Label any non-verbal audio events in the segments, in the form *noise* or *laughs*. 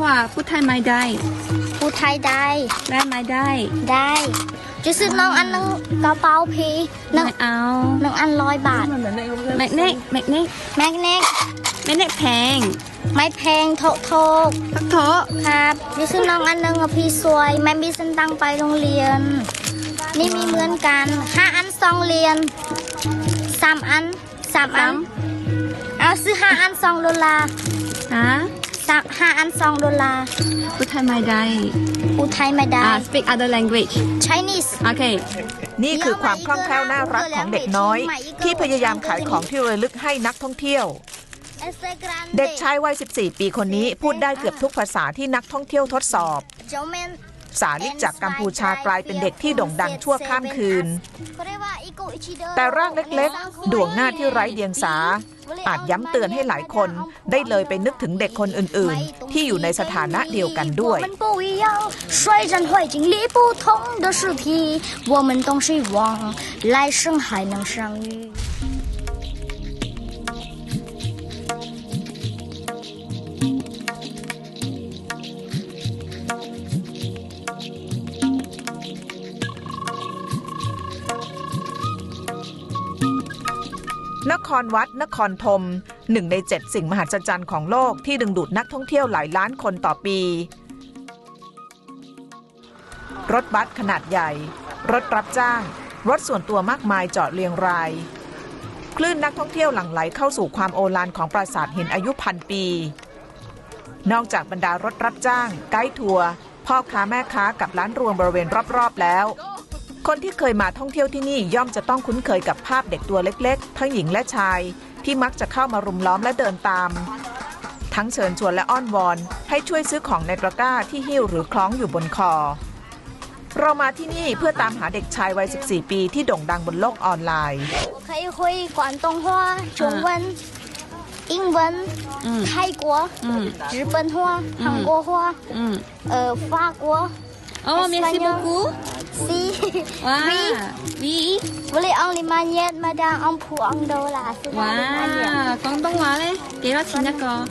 话พูดไทยไม่ได้ พูดไทยได้ ได้ไหมได้ ได้จะซื้อน้องอันนึงกระเป๋าพีหนึ่งไม่เอาหนึ่งอันร้อยบาทแมกเน็กแมกเน็กแม็กเน็กแมกเน็กแพง ไม่แพงโถกโถกพักโถครับจะซื้อน้องอันนึงอะพี่สวยไม่มีสันตังค์ไปโรงเรียน นี่มีเหมือนกันห้าอันสองเหรียญสามอันสามอันเอาซื้อห้าอันสองดอลลาร์ฮะ สามห้าอันสองดอลลาร์พูดไทยไม่ได้พูดไทยไม่ได้อ่า speak other language Chinese โอเค นี่คือความคล่องแคล่วน่ารักของเด็กน้อย ที่พยายามขายของที่ระลึกให้นักท่องเที่ยว เด็กชายวัย 14 ปีคนนี้พูดได้เกือบทุกภาษาที่นักท่องเที่ยวทดสอบ สาลิกจากกัมพูชากลายเป็นเด็กที่โด่งดังชั่วข้ามคืน แต่ร่างเล็กๆ ดวงหน้าที่ไร้เดียงสา อาจย้ำเตือนให้หลายคนได้เลยไปนึกถึงเด็กคนอื่นๆ ที่อยู่ในสถานะเดียวกันด้วย 我们不一样，率真会经历不同的试题，我们都希望来生还能相遇。 นครวัด นครธมหนึ่งในเจ็ดสิ่งมหัศจรรย์ของโลกที่ดึงดูดนักท่องเที่ยวหลายล้านคนต่อปี รถบัสขนาดใหญ่ รถรับจ้าง รถส่วนตัวมากมายจอดเรียงราย คลื่นนักท่องเที่ยวหลั่งไหลเข้าสู่ความโอฬารของปราสาทหินอายุพันปี นอกจากบรรดารถรับจ้าง ไกด์ทัวร์พ่อค้าแม่ค้ากับร้านรวงบริเวณรอบๆแล้ว คนที่เคยมาท่องเที่ยวที่นี่ย่อมจะต้องคุ้นเคยกับภาพเด็กตัวเล็กๆ ทั้งหญิงและชาย ที่มักจะเข้ามารุมล้อมและเดินตาม ทั้งเชิญชวนและอ้อนวอน ให้ช่วยซื้อของในตะกร้าที่หิ้วหรือคล้องอยู่บนคอ เรามาที่นี่เพื่อตามหาเด็กชายวัย 14 ปีที่โด่งดังบนโลกออนไลน์ 我可以会广东话、中文、英文、嗯泰国、嗯日本话、韩国话、嗯呃法国、哦 merci beaucoup Si. Wow. Vi. Buli ong lima nyet madang ong pu ong đô là sư Wow. Con Đông Hoa đấy. Kì đó chín nhắc cô.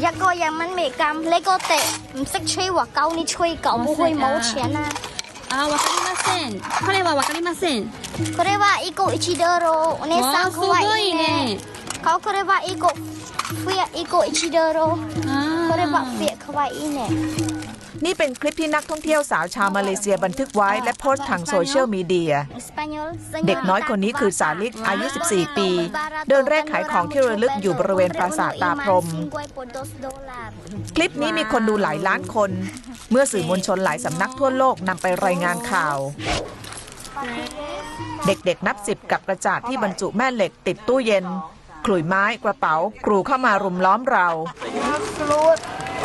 Nhắc cô yang mình mẹ cầm lấy cô tệ. Mình sẽ chơi hoặc câu ni chơi cậu mua hơi máu chén à. À, わかりません。これはわかりません。これは一個一ドル。お姉さん可愛いね。顔これは一個、ふや一個一ドル。これかわいいね นี่เป็นคลิปที่นักท่องเที่ยวสาวชาวมาเลเซียบันทึกไว้และโพสต์ทางโซเชียลมีเดีย Espanyol เด็กน้อยคนนี้คือสาลิกอายุ 14 ปี เดินเร่ขายของที่ระลึกอยู่บริเวณปราสาทตาพรหม คลิปนี้มีคนดูหลายล้านคน เมื่อสื่อมวลชนหลายสำนักทั่วโลกนำไปรายงานข่าว เด็กๆนับสิบกับกระจาดที่บรรจุแม่เหล็กติดตู้เย็น ขลุ่ยไม้กระเป๋ากรูเข้ามารุมล้อมเรา Float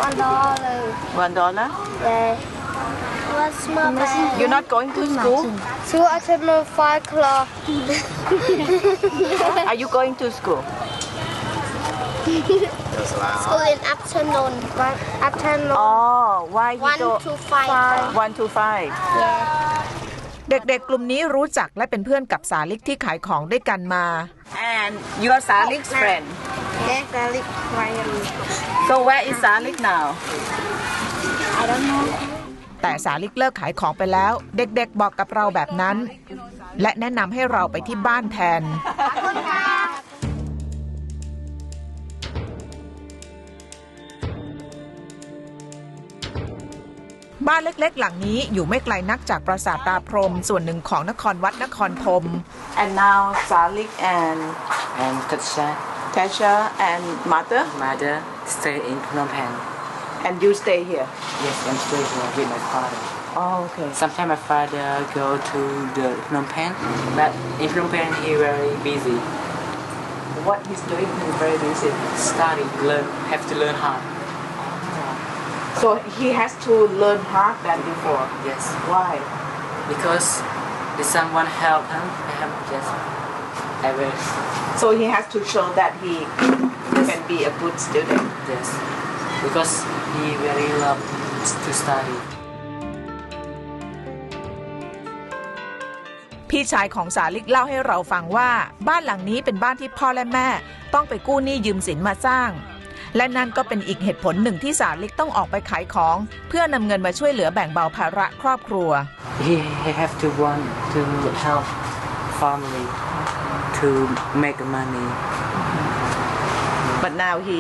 one dollar One dollar? yeah What's my bag You're not going to school? So I said no five o'clock Are you going to school? School in afternoon but afternoon Oh, why you one go? to five One to five. yeah เด็กๆ กลุ่มนี้รู้จักและเป็นเพื่อนกับสาลิกที่ขายของด้วยกันมา And you're Salik's friend. yeah garlic Ryan So where is Salik now? I don't know แต่สาลิกเลิกขายของไปแล้ว เด็กๆบอกกับเราแบบนั้น และแนะนำให้เราไปที่บ้านแทน บ้านเล็กๆ หลังนี้อยู่ไม่ไกลนักจากปราสาทตาพรหมส่วนหนึ่งของนครวัดนครธม And now Salik and and Katsha, Tasha and mother mother, stay in Phnom Penh. and you stay here. Yes, I'm still here with my father. Oh, okay. Sometimes my father go to the Phnom Penh, but in Phnom Penh he very busy. What he's doing is very busy. Study, learn, have to learn hard. So he has to learn hard than before. Yes, Why? because if someone help him, help just I will. So he has to show that he can be a good student. Yes, because he very love to study. พี่ชายของสาลิกเล่าให้เราฟังว่า บ้านหลังนี้เป็นบ้านที่พ่อและแม่ ต้องไปกู้หนี้ยืมสินมาสร้าง และนั่นก็เป็นอีกเหตุผลหนึ่งที่สาลิกต้องออกไปขายของ เพื่อนำเงินมาช่วยเหลือแบ่งเบาภาระครอบครัว He, he have to want to help family to make money. But now he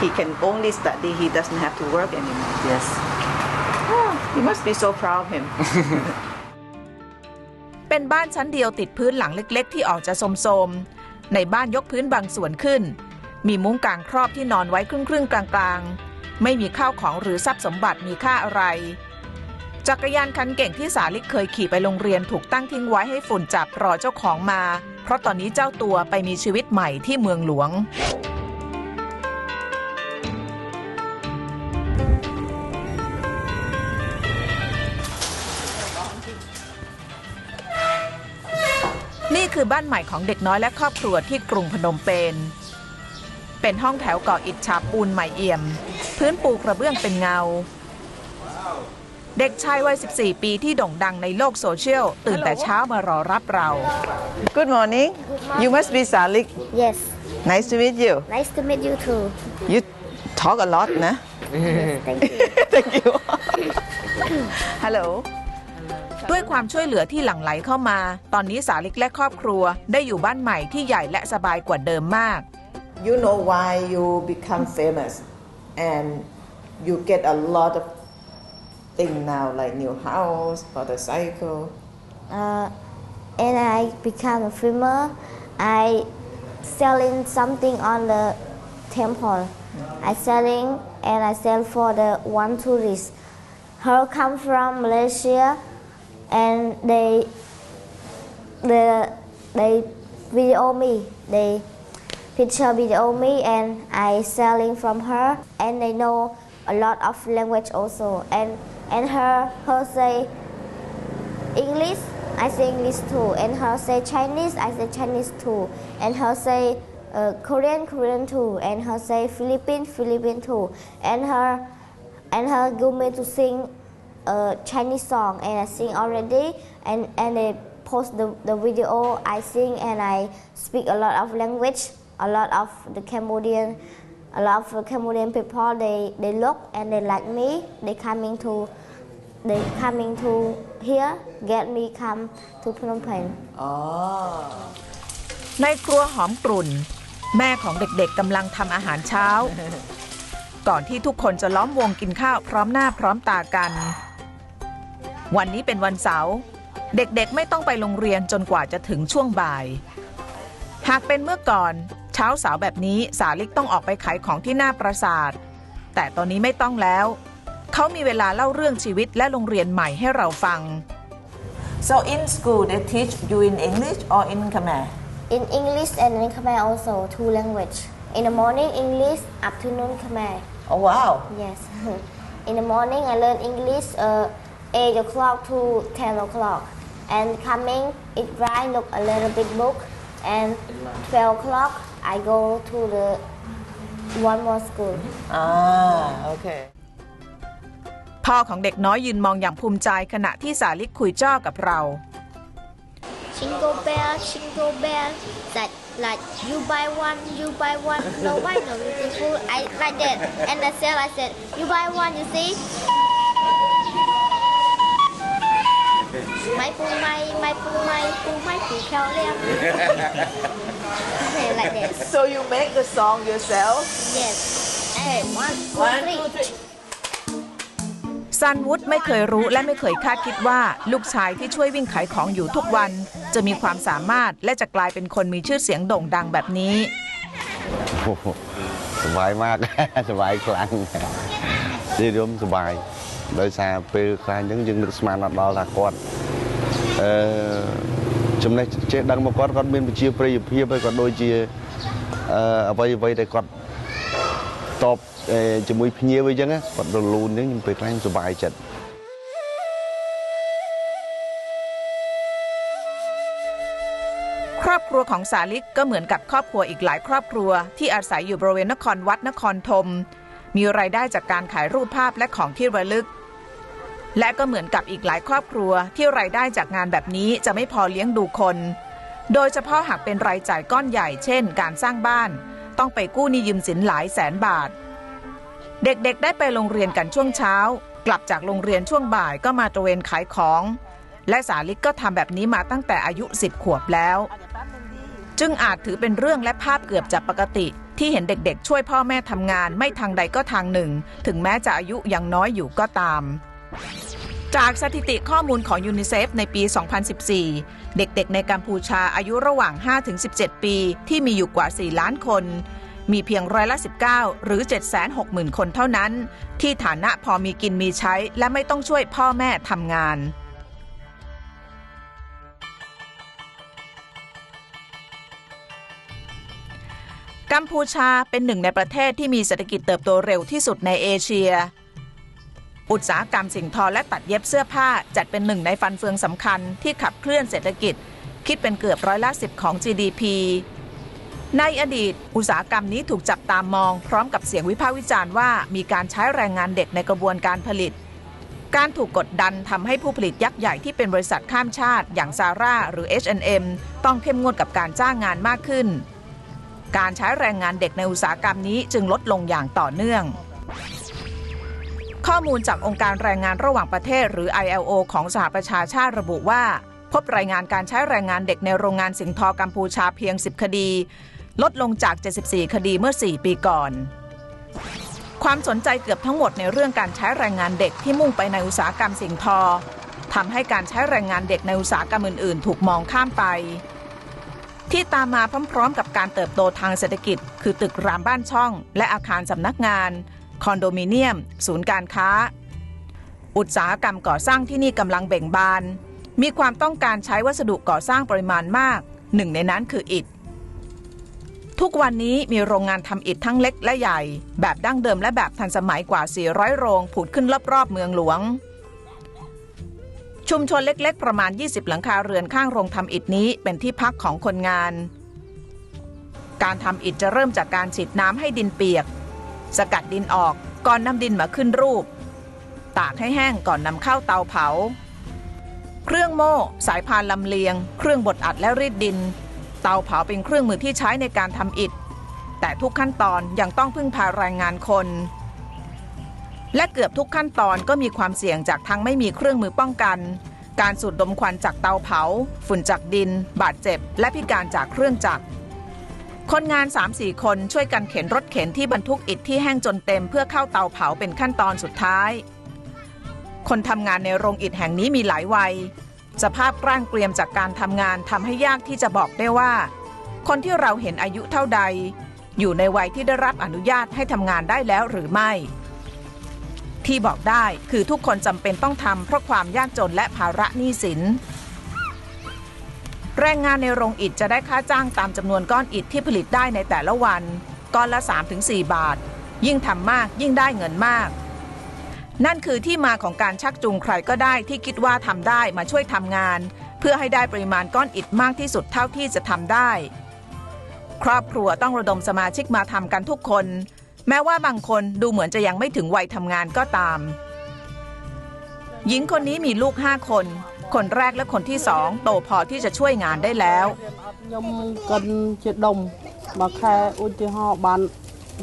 he can only study. He doesn't have to work anymore. Yes. You must be so proud of him. เป็นบ้านชั้นเดียวติดพื้นหลังเล็ก ๆ ที่ออกจะโสมๆในบ้านยกพื้นบางส่วนขึ้น มีมุ้งกางครอบที่นอนไว้ครึ่งๆกลางๆ ไม่มีข้าวของหรือทรัพย์สมบัติมีค่าอะไร จักรยานคันเก่งที่สาลิกเคยขี่ไปโรงเรียนถูกตั้งทิ้งไว้ให้ฝุ่นจับรอเจ้าของมา เพราะตอนนี้เจ้าตัวไปมีชีวิตใหม่ที่เมืองหลวงนี่คือบ้านใหม่ของเด็กน้อยและครอบครัวที่กรุงพนมเปญ เป็นห้องแถวก่ออิฐฉาบปูนใหม่เอี่ยม พื้นปูกระเบื้องเป็นเงา เด็กชายวัย 14 ปีที่โด่งดังในโลกโซเชียล ตื่นแต่เช้ามารอรับเรา Good morning. You must be Salik. Yes Nice to meet you. nice to meet you too You talk a lot, nah? thank you Thank you. Hello. ด้วยความช่วยเหลือที่หลั่งไหลเข้ามา ตอนนี้สาลิกและครอบครัวได้อยู่บ้านใหม่ที่ใหญ่และสบายกว่าเดิมมาก You know why you become famous, and you get a lot of things now, like new house, motorcycle. uh, and I become a filmer. I selling something on the temple. I selling and I sell for the one tourist. Her come from Malaysia, and they the they video me. They picture video me, and I selling from her. And they know a lot of language also. And and her her say English, I say English too. And her say Chinese, I say Chinese too. And her say uh, Korean, Korean too. And her say Philippine, Philippine too. And her and her go me to sing a Chinese song, and I sing already. And and they post the, the video I sing, and I speak a lot of language. A lot of the Cambodian, a lot of Cambodian people they they look and they like me. They coming to they coming to here get me come to Phnom Penh. Oh. ในครัวหอมกลุ่น แม่ของเด็กๆกำลังทำอาหารเช้า ก่อนที่ทุกคนจะล้อมวงกินข้าวพร้อมหน้าพร้อมตากัน วันนี้เป็นวันเสาร์เด็กๆไม่ต้องไปโรงเรียนจนกว่าจะถึงช่วงบ่าย หากเป็นเมื่อก่อน ช้าสาวแบบนี้สาลิกต้องออกไปขายของที่หน้าปราสาท แต่ตอนนี้ไม่ต้องแล้ว เขามีเวลาเล่าเรื่องชีวิตและโรงเรียนใหม่ให้เราฟัง So in school they teach you in English or in Khmer? In English and in Khmer also two language. In the morning English, afternoon Khmer. Oh wow. Yes. In the morning I learn English uh, 8 o'clock to 10 o'clock. And coming, it right look a little bit book. And 12 o'clock I go to the one more school. Ah, okay. พ่อของเด็กน้อยยืนมองอย่างภูมิใจขณะที่สาลิกคุยจ้อกับเรา Jingle bell, jingle bell, like like you buy one, you buy one, no buy no beautiful. I like that, and the sale I said, you buy one, you see. ไม่ปูไม่ไม่ปูไม่ปูไม่ปู漂亮 okay like ง So you make the song yourself yes and one two three ซันวุฒไม่เคยรู้และไม่เคยคาดคิดว่า ลูกชายที่ช่วยวิ่งขายของอยู่ทุกวัน จะมีความสามารถและจะกลายเป็นคนมีชื่อเสียงโด่งดังแบบนี้สบายมาก สบายครั้งดีดมสบาย ដោយសារពេលខ្លះអញ្ចឹងយើងនឹកស្មានអត់ដល់ថាគាត់អឺចំណេះចេះដឹងមកគាត់គាត់មានវិជ្ជាប្រិយភាពហើយគាត់ដូចជាអឺអ្វីអ្វីដែលគាត់តបអឺជាមួយភ្ញៀវអីចឹងណាគាត់រលូនអញ្ចឹងខ្ញុំពេលខ្លះខ្ញុំសบายចិត្ត ครอบครัวของสาลิกก็เหมือนกับครอบครัวอีกหลายครอบครัว ที่อาศัยอยู่บริเวณนครวัดนครธมมีรายได้จากการขายรูปภาพและของที่ระลึก และก็เหมือนกับอีกหลายครอบครัวที่รายได้จากงานแบบนี้จะไม่พอเลี้ยงดูคน โดยเฉพาะหากเป็นรายจ่ายก้อนใหญ่เช่น การสร้างบ้าน ต้องไปกู้หนี้ยืมสินหลายแสนบาท เด็กๆ ได้ไปโรงเรียนกันช่วงเช้า กลับจากโรงเรียนช่วงบ่ายก็มาตระเวนขายของ และสาลิกก็ทำแบบนี้มาตั้งแต่อายุ10ขวบแล้ว จึงอาจถือเป็นเรื่องและภาพเกือบจะปกติ ที่เห็นเด็กๆ ช่วยพ่อแม่ทำงานไม่ทางใดก็ทางหนึ่ง ถึงแม้จะอายุยังน้อยอยู่ก็ตาม จากสถิติข้อมูลของยูนิเซฟในปี 2014 เด็กๆ ในกัมพูชาอายุระหว่าง 5-17 ปีที่มีอยู่กว่า 4 ล้านคน มีเพียงร้อยละ 19 หรือ 760,000 คนเท่านั้น ที่ฐานะพอมีกินมีใช้และไม่ต้องช่วยพ่อแม่ทำงานกัมพูชาเป็นหนึ่งในประเทศที่มีเศรษฐกิจเติบโตเร็วที่สุดในเอเชีย อุตสาหกรรมสิ่งทอและตัดเย็บเสื้อผ้า จัดเป็นหนึ่งในฟันเฟืองสำคัญที่ขับเคลื่อนเศรษฐกิจ คิดเป็นเกือบร้อยละสิบของ GDP ในอดีต อุตสาหกรรมนี้ถูกจับตามมอง พร้อมกับเสียงวิพากษ์วิจารณ์ว่ามีการใช้แรงงานเด็กในกระบวนการผลิต การถูกกดดันทำให้ผู้ผลิตยักษ์ใหญ่ที่เป็นบริษัทข้ามชาติ อย่างซาร่าหรือ H&M ต้องเข้มงวดกับการจ้างงานมากขึ้น การใช้แรงงานเด็กในอุตสาหกรรมนี้จึงลดลงอย่างต่อเนื่อง ข้อมูลจากองค์การแรงงานระหว่างประเทศหรือ ILO ของสหประชาชาติระบุว่า พบรายงานการใช้แรงงานเด็กในโรงงานสิงทอกัมพูชาเพียง 10 คดี ลดลงจาก 74 คดีเมื่อ 4 ปีก่อน ความสนใจเกือบทั้งหมดในเรื่องการใช้แรงงานเด็กที่มุ่งไปในอุตสาหกรรมสิงทอทำให้การใช้แรงงานเด็กในอุตสาหกรรมอื่น ๆ ถูกมองข้ามไปที่ตามมาพร้อมๆกับการเติบโตทางเศรษฐกิจ คือตึกรามบ้านช่อง และอาคารสำนักงาน คอนโดมิเนียม ศูนย์การค้า อุตสาหกรรมก่อสร้างที่นี่กำลังเบ่งบาน มีความต้องการใช้วัสดุก่อสร้างปริมาณมาก หนึ่งในนั้นคืออิฐ ทุกวันนี้มีโรงงานทำอิฐทั้งเล็กและใหญ่ แบบดั้งเดิมและแบบทันสมัยกว่า 400 โรงผุดขึ้นรอบๆเมืองหลวงชุมชนเล็กๆ ประมาณ 20 หลังคาเรือนข้างโรงทำอิฐนี้เป็นที่พักของคนงาน การทำอิฐจะเริ่มจากการฉีดน้ำให้ดินเปียก สกัดดินออกก่อนนำดินมาขึ้นรูป ตากให้แห้งก่อนนำเข้าเตาเผา เครื่องโม่ สายพานลำเลียง เครื่องบดอัดและรีดดิน เตาเผาเป็นเครื่องมือที่ใช้ในการทำอิฐ แต่ทุกขั้นตอนยังต้องพึ่งพาแรงงานคน และเกือบทุกขั้นตอนก็มีความเสี่ยงจากทั้งไม่มีเครื่องมือป้องกัน การสูดดมควันจากเตาเผา ฝุ่นจากดิน บาดเจ็บ และพิการจากเครื่องจักร คนงาน 3-4 คนช่วยกันเข็นรถเข็นที่บรรทุกอิฐที่แห้งจนเต็มเพื่อเข้าเตาเผาเป็นขั้นตอนสุดท้าย คนทำงานในโรงอิฐแห่งนี้มีหลายวัย สภาพร่างเกรียมจากการทำงานทำให้ยากที่จะบอกได้ว่า คนที่เราเห็นอายุเท่าใด อยู่ในวัยที่ได้รับอนุญาตให้ทำงานได้แล้วหรือไม่ ที่บอกได้คือทุกคนจำเป็นต้องทำเพราะความยากจนและภาระหนี้สิน แรงงานในโรงอิฐจะได้ค่าจ้างตามจำนวนก้อนอิฐที่ผลิตได้ในแต่ละวัน ก้อนละ 3-4 บาท ยิ่งทำมากยิ่งได้เงินมาก นั่นคือที่มาของการชักจูงใครก็ได้ที่คิดว่าทำได้มาช่วยทำงาน เพื่อให้ได้ปริมาณก้อนอิฐมากที่สุดเท่าที่จะทำได้ ครอบครัวต้องระดมสมาชิกมาทำกันทุกคน แม้ว่าบางคนดูเหมือนจะยังไม่ถึงวัยทำงานก็ตาม หญิงคนนี้มีลูกห้าคน คนแรกและคนที่สองโตพอที่จะช่วยงานได้แล้ว ខ្ញុំកិនជាដុំមួយខែឧទាហរណ៍បាន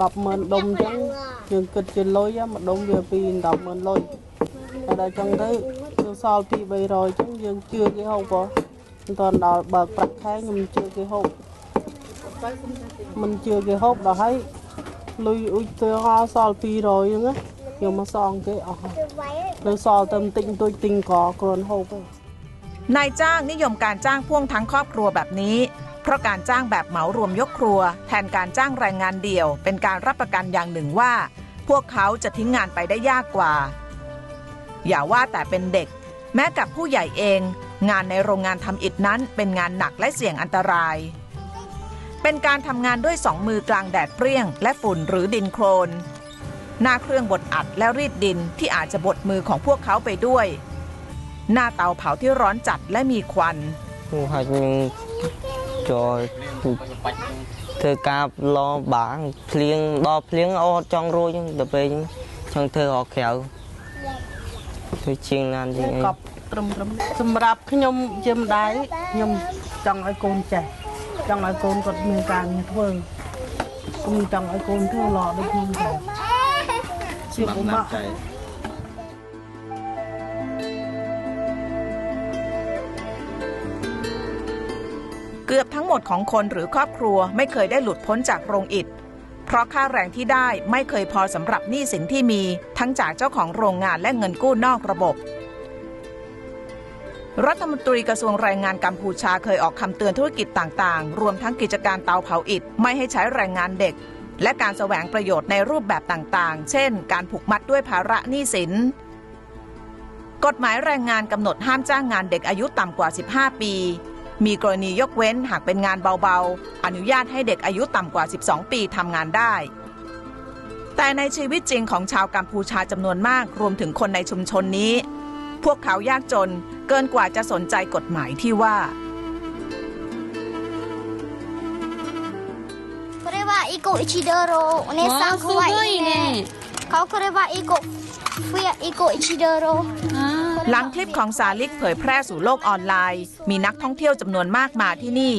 100000ដុំអញ្ចឹងយើងគិតជាលុយមួយដុំវាពី100000លុយតែដល់អញ្ចឹងទៅយើងសល់ពី300អញ្ចឹងយើងជឿគេហូបហ៎មិនតាន់ដល់បើកប្រាក់ខែខ្ញុំជឿគេហូបមិនជឿគេហូបដល់ហើយលុយឧទាហរណ៍សល់200អញ្ចឹងណាខ្ញុំមកសងគេអស់ហើយនៅសល់តែបន្តិចបន្តួចទិញក៏គ្រាន់ហូបហើយ นายจ้างนิยมการจ้างพ่วงทั้งครอบครัวแบบนี้ เพราะการจ้างแบบเหมารวมยกครัว แทนการจ้างแรงงานเดี่ยว เป็นการรับประกันอย่างหนึ่งว่า พวกเขาจะทิ้งงานไปได้ยากกว่า อย่าว่าแต่เป็นเด็ก แม้กับผู้ใหญ่เอง งานในโรงงานทำอิฐนั้นเป็นงานหนักและเสี่ยงอันตราย เป็นการทำงานด้วยสองมือกลางแดดเปรี้ยง และฝุ่นหรือดินโคลนหน้าเครื่องบดอัดและรีดดินที่อาจจะบดมือของพวกเขาไปด้วย หน้าเตาเผาที่ร้อนจัดและมีควัน ហើយខ្ញុំចូលធ្វើការឡបាងភ្លៀងដល់ភ្លៀងអត់ចង់រួចហ្នឹងដល់ពេលហ្នឹងចង់ធ្វើអត់ក្រៅធ្វើជាងណានជាងអី កប់ត្រឹមត្រឹមសម្រាប់ខ្ញុំជាម្ដាយខ្ញុំចង់ឲ្យកូនចេះចង់ឲ្យកូនគាត់មានការងារធ្វើខ្ញុំចង់ឲ្យកូនធ្វើល្អដូចខ្ញុំដែរ kasih Buma. เกือบทั้งหมดของคนหรือครอบครัวไม่เคยได้หลุดพ้นจากโรงอิฐ เพราะค่าแรงที่ได้ไม่เคยพอสำหรับหนี้สินที่มี ทั้งจากเจ้าของโรงงานและเงินกู้นอกระบบ รัฐมนตรีกระทรวงแรงงานกัมพูชาเคยออกคำเตือนธุรกิจต่างๆ รวมทั้งกิจการเตาเผาอิฐไม่ให้ใช้แรงงานเด็ก และการแสวงประโยชน์ในรูปแบบต่างๆ เช่น การผูกมัดด้วยภาระหนี้สินกฎหมายแรงงานกำหนดห้ามจ้างงานเด็กอายุต่ำกว่า 15 ปี มีกรณียกเว้นหากเป็นงานเบาๆ อนุญาตให้เด็กอายุต่ำกว่า 12 ปีทำงานได้ แต่ในชีวิตจริงของชาวกัมพูชาจำนวนมากรวมถึงคนในชุมชนนี้ พวกเขายากจนเกินกว่าจะสนใจกฎหมายที่ว่าอีโกอิชิเดโรเนซังคุไวเเขาเรียกว่าอีโกเฟียอีโกอิชิเดโร หลังคลิปของสาลิกเผยแพร่สู่โลกออนไลน์ มีนักท่องเที่ยวจำนวนมากมาที่นี่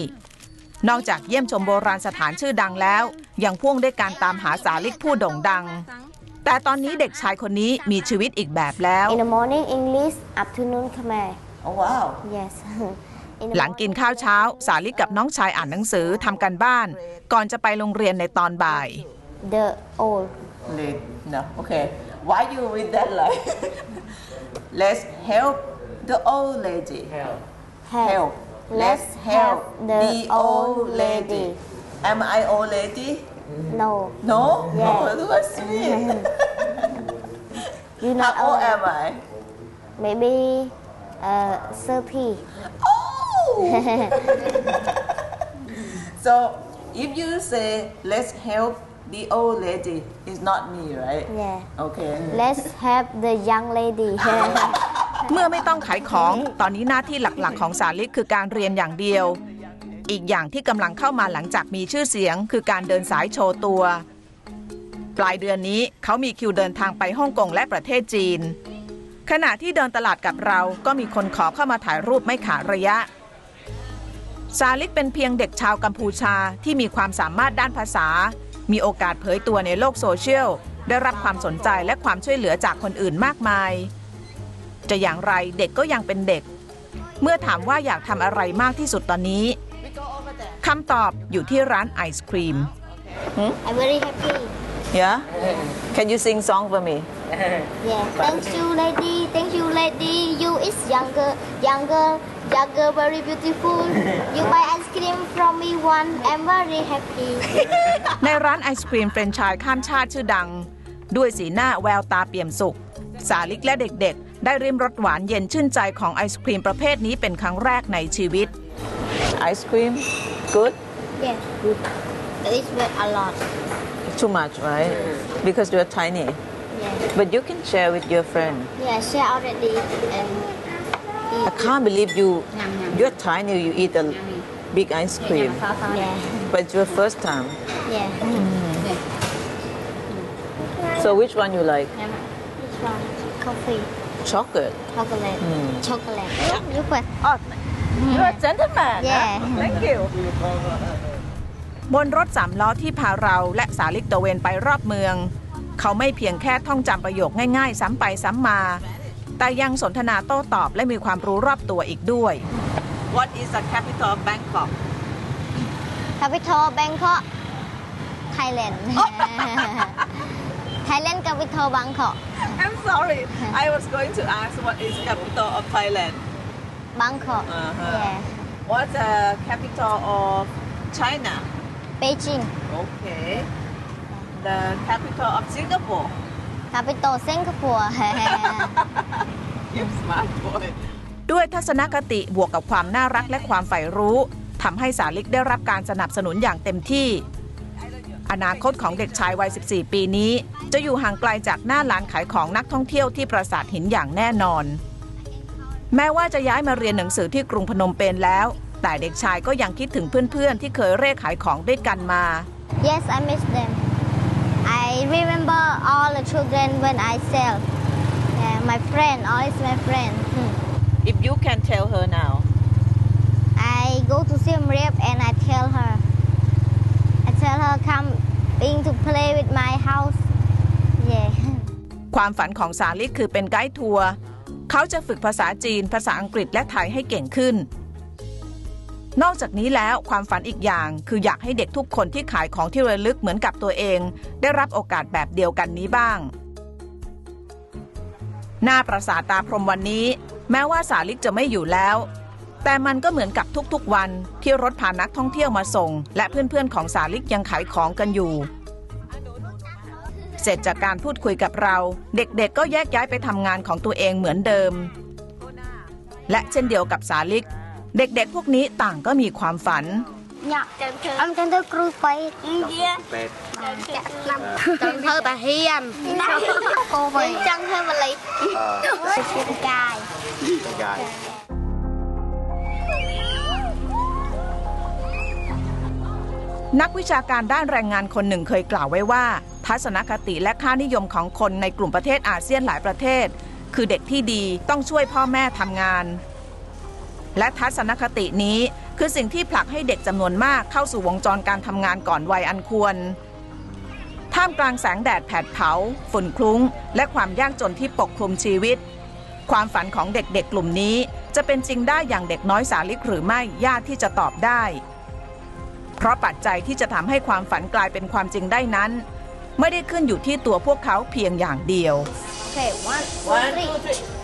นอกจากเยี่ยมชมโบราณสถานชื่อดังแล้ว ยังพ่วงด้วยการตามหาสาลิกผู้โด่งดัง แต่ตอนนี้เด็กชายคนนี้มีชีวิตอีกแบบแล้ว In the morning English afternoon Khmer Oh wow. yes In the หลังกินข้าวเช้า สาลิกกับน้องชายอ่านหนังสือทำกันบ้าน ก่อนจะไปโรงเรียนในตอนบ่าย morning, the old Late. No. Okay. Why you read that like? *laughs* Let's help the old lady. Help. Help. let's help the old lady Am I old lady? no No. Yeah. *laughs* Oh, that's sweet. *laughs* you not How old old am I? maybe uh 30 Oh. so if you say let's help the old lady, it's not me, right? yeah Okay. let's help the young lady เมื่อไม่ต้องขายของ ตอนนี้หน้าที่หลักๆ ของสาลิกคือการเรียนอย่างเดียว อีกอย่างที่กำลังเข้ามาหลังจากมีชื่อเสียง คือการเดินสายโชว์ตัว ปลายเดือนนี้เขามีคิวเดินทางไปฮ่องกงและประเทศจีน ขณะที่เดินตลาดกับเราก็มีคนขอเข้ามาถ่ายรูปไม่ขาดระยะ ซาลิกเป็นเพียงเด็กชาวกัมพูชาที่มีความสามารถด้านภาษา มีโอกาสเผยตัวในโลกโซเชียล ได้รับความสนใจและความช่วยเหลือจากคนอื่นมากมาย จะอย่างไรเด็กก็ยังเป็นเด็ก เมื่อถามว่าอยากทำอะไรมากที่สุดตอนนี้คำตอบอยู่ที่ร้านไอศครีม I'm very happy Yeah. Can you sing song for me? Yeah, thank you, lady. Thank you, lady. You is younger, younger, younger, very beautiful. You buy ice cream from me one. I'm very happy. ในร้านไอศครีมเฟรนไชส์ข้ามชาติชื่อดัง ด้วยสีหน้าแววตาเปี่ยมสุข สาลิกและเด็กๆ ได้ริมรสหวานเย็นชื่นใจของไอศครีมประเภทนี้เป็นครั้งแรกในชีวิต Ice cream. Good. Yeah, good. It's very a lot. Too much, right? Because you're tiny. Yeah, But you can share with your friend. yeah. Share already and I can't believe you. Yum, yum. You're tiny. You eat a big ice cream. yeah, But it's your first time. yeah. So which one you like? Which one? Coffee, Chocolate. chocolate, chocolate. You put. Oh, you're a gentleman. huh? Yeah. Thank you. บนรถสามล้อที่พาเราและสาลิกตระเวนไปรอบเมือง เขาไม่เพียงแค่ท่องจำประโยคง่ายๆ ซ้ำไปซ้ำมา แต่ยังสนทนาโต้ตอบและมีความรู้รอบตัวอีกด้วย What is the capital of Bangkok Capital Bangkok, Thailand. Thailand capital Bangkok. I'm sorry. I was going to ask what is capital of Thailand. Bangkok. Uh-huh. Yeah. What's the capital of China? Beijing. Okay. The capital of Singapore. Capital Singapore. You smart boy. ด้วยทัศนคติบวกกับความน่ารักและความใฝ่รู้ทำให้สาลิกได้รับการสนับสนุนอย่างเต็มที่ อนาคตของเด็กชายวัย 14 ปีนี้ จะอยู่ห่างไกลจากหน้าร้านขายของนักท่องเที่ยวที่ปราสาทหินอย่างแน่นอน แม้ว่าจะย้ายมาเรียนหนังสือที่กรุงพนมเปญแล้ว แต่เด็กชายก็ยังคิดถึงเพื่อนๆ ที่เคยเร่ขายของด้วยกันมา yes, I miss them. I remember all the children when I sell. Yeah, my friend, always my friend. Hmm. If you can tell her now, I go to Siem Reap and I tell her. I tell her come in to play with my house. Yeah. ความฝันของสาลิกคือเป็นไกด์ทัวร์เขาจะฝึกภาษาจีน ภาษาอังกฤษและไทยให้เก่งขึ้น นอกจากนี้แล้วความฝันอีกอย่าง คืออยากให้เด็กทุกคนที่ขายของที่ระลึกเหมือนกับตัวเอง ได้รับโอกาสแบบเดียวกันนี้บ้าง หน้าปราสาทตาพรหมวันนี้ แม้ว่าสาลิกจะไม่อยู่แล้ว แต่มันก็เหมือนกับทุกๆวันที่รถพานักท่องเที่ยวมาส่ง และเพื่อนๆของสาลิกยังขายของกันอยู่ เสร็จจากการพูดคุยกับเรา เด็กๆก็แยกย้ายไปทำงานของตัวเองเหมือนเดิม และเช่นเดียวกับสาลิก เด็กๆ พวกนี้ต่างก็มีความฝัน Dạ, em chân thư cru bay. Dạ. Chân thư bà hiền. Cô vậy. Chân thư bà lý. Chân cài. นักวิชาการด้านแรงงานคนหนึ่งเคยกล่าวไว้ว่า ทัศนคติและค่านิยมของคนในกลุ่มประเทศอาเซียนหลายประเทศ คือเด็กที่ดีต้องช่วยพ่อแม่ทำงาน และทัศนคตินี้คือสิ่งที่ผลักให้เด็กจำนวนมากเข้าสู่วงจรการทำงานก่อนวัยอันควร ท่ามกลางแสงแดดแผดเผา ฝุ่นคลุ้ง และความยากจนที่ปกคลุมชีวิต ความฝันของเด็กๆกลุ่มนี้ จะเป็นจริงได้อย่างเด็กน้อยสาลิกหรือไม่ยากที่จะตอบได้ เพราะปัจจัยที่จะทำให้ความฝันกลายเป็นความจริงได้นั้น ไม่ได้ขึ้นอยู่ที่ตัวพวกเขาเพียงอย่างเดียว Okay, one, one, three.